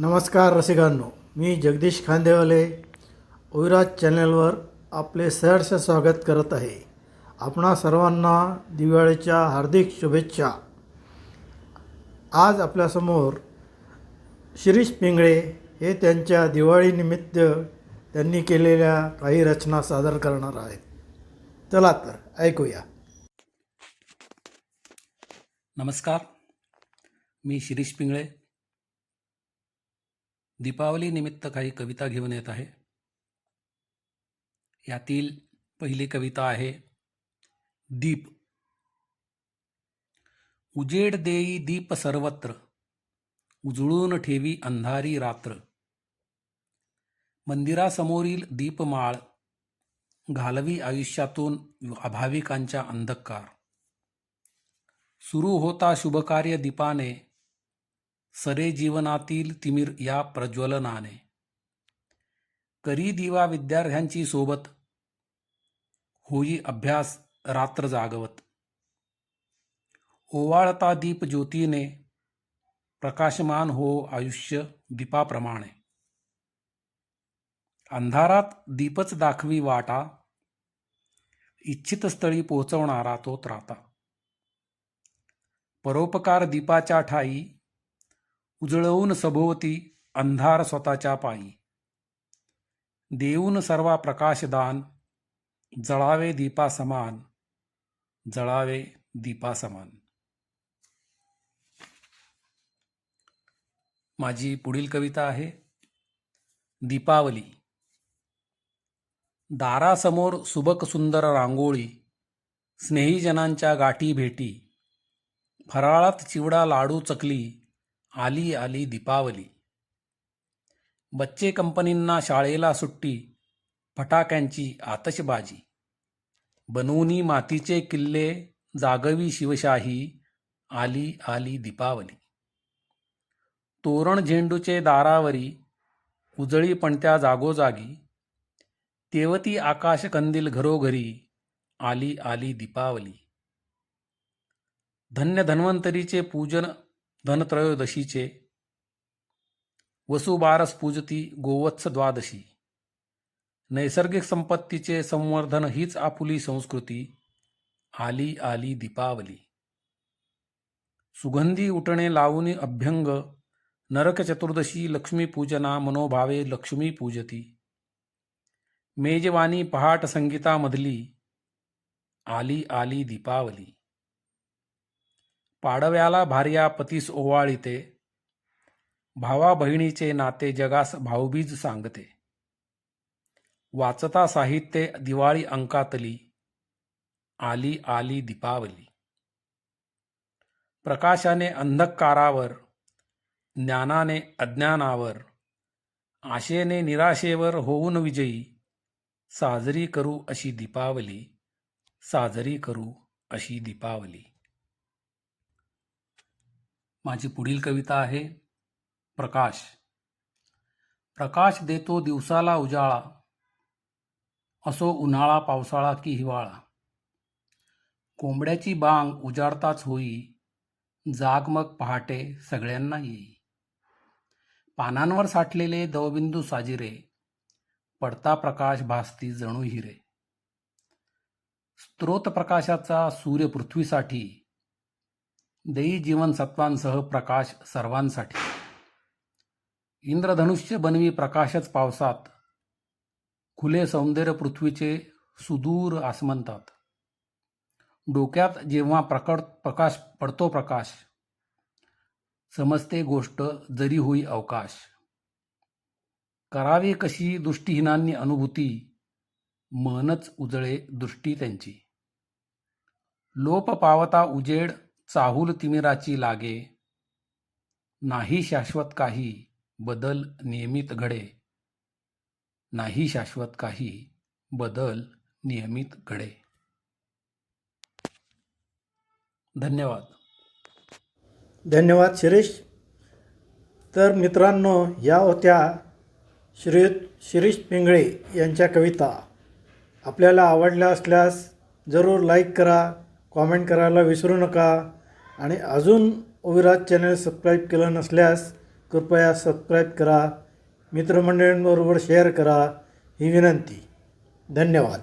नमस्कार रसिकांनो मी जगदीश खांदेवाले ओविराज चॅनलवर आपले सहर्ष स्वागत करत आहे. आपणा सर्वांना दिवाळीच्या हार्दिक शुभेच्छा. आज आपल्यासमोर शिरीष पिंगळे हे त्यांच्या दिवाळीनिमित्त त्यांनी केलेल्या काही रचना सादर करणार आहेत. चला तर ऐकूया. नमस्कार मी शिरीष पिंगळे दीपावलीनिमित्त काही कविता घेऊन येत आहे. यातील पहिली कविता आहे दीप. उजेड देई दीप सर्वत्र उजळून ठेवी अंधारी रात्र. मंदिरासमोरील दीपमाळ घालवी आयुष्यातून अभाविकांच्या अंधकार. सुरू होता शुभकार्य दीपाने सरे जीवनातील तिमिर या प्रज्वलनाने. करी दिवा विद्यार्थ्यांची सोबत. होई अभ्यास रात्र जागवत. ओवाळता दीप ज्योतीने. प्रकाशमान हो आयुष्य दीपाप्रमाणे. अंधारात दीपच दाखवी वाटा. इच्छित स्थळी पोहोचवणारा तो त्राता. परोपकार दीपाच्या ठाई. उजळवून सभोवती अंधार स्वतःच्या पायी. देऊन सर्वा प्रकाशदान जळावे दीपा समान जळावे दीपा समान माझी पुढील कविता आहे दीपावली. दारासमोर सुबक सुंदर रांगोळी स्नेहीजनांच्या गाठी भेटी फराळात चिवडा लाडू चकली आली आली दीपावली. बच्चे कंपनींना शाळेला सुट्टी फटाक्यांची आतषबाजी. बनवूनी मातीचे किल्ले जागवी शिवशाही आली आली दीपावली. तोरण झेंडूचे दारावरी उजळी पणत्या जागोजागी. तेवती आकाश कंदील घरोघरी आली आली दीपावली. धन्य धन्वंतरीचे पूजन धनत्रयोदशीचे. वसुबारस पूजती गोवत्स द्वादशी नैसर्गिक संपत्तीचे संवर्धन हीच आपुली संस्कृती. आली आली दीपावली. सुगंधी उठणे लावून अभ्यंग. नरक चतुर्दशी लक्ष्मीपूजना मनोभावे लक्ष्मी पूजती. मेजवानी पहाट संगीतामधली आली आली दीपावली. पाडव्याला भार्या पतीस ओवाळीते. भावा बहिणीचे नाते जगास भाऊबीज सांगते. वाचता साहित्य दिवाळी अंकातली आली आली दीपावली. प्रकाशाने अंधकारावर ज्ञानाने अज्ञानावर आशेने निराशेवर होऊन विजयी साजरी करू अशी दीपावली साजरी करू अशी दीपावली. माझी पुढील कविता आहे प्रकाश. प्रकाश देतो दिवसाला उजाळा असो उन्हाळा पावसाळा की हिवाळा. कोंबड्याची बांग उजाडताच होई जाग मग पहाटे सगळ्यांना येई. पानांवर साठलेले दवबिंदू साजिरे पडता प्रकाश भासती जणू हिरे. स्त्रोत प्रकाशाचा सूर्य पृथ्वीसाठी देई जीवनसत्वांसह प्रकाश सर्वांसाठी. इंद्रधनुष्य बनवी प्रकाशच पावसात. खुले सौंदर्य पृथ्वीचे सुदूर आसमंतात. डोक्यात जेव्हा प्रकट प्रकाश पडतो प्रकाश समजते गोष्ट जरी होई अवकाश. करावी कशी दृष्टीहीनांनी अनुभूती मनच उजळे दृष्टी त्यांची. लोप पावता उजेड चाहूल तिमिराची लागे. नाही शाश्वत काही बदल नियमित घडे. नाही शाश्वत काही बदल नियमित घडे. धन्यवाद. धन्यवाद शिरीष. तर मित्रांनो या होत्या श्री शिरीष पिंगळे यांच्या कविता. आपल्याला आवडल्या असल्यास जरूर लाईक करा कॉमेंट करायला विसरू नका. आणि अजून ओविराज चॅनल सबस्क्राईब केलं नसल्यास कृपया सबस्क्राईब करा. मित्रमंडळींबरोबर शेअर करा. ही विनंती. धन्यवाद.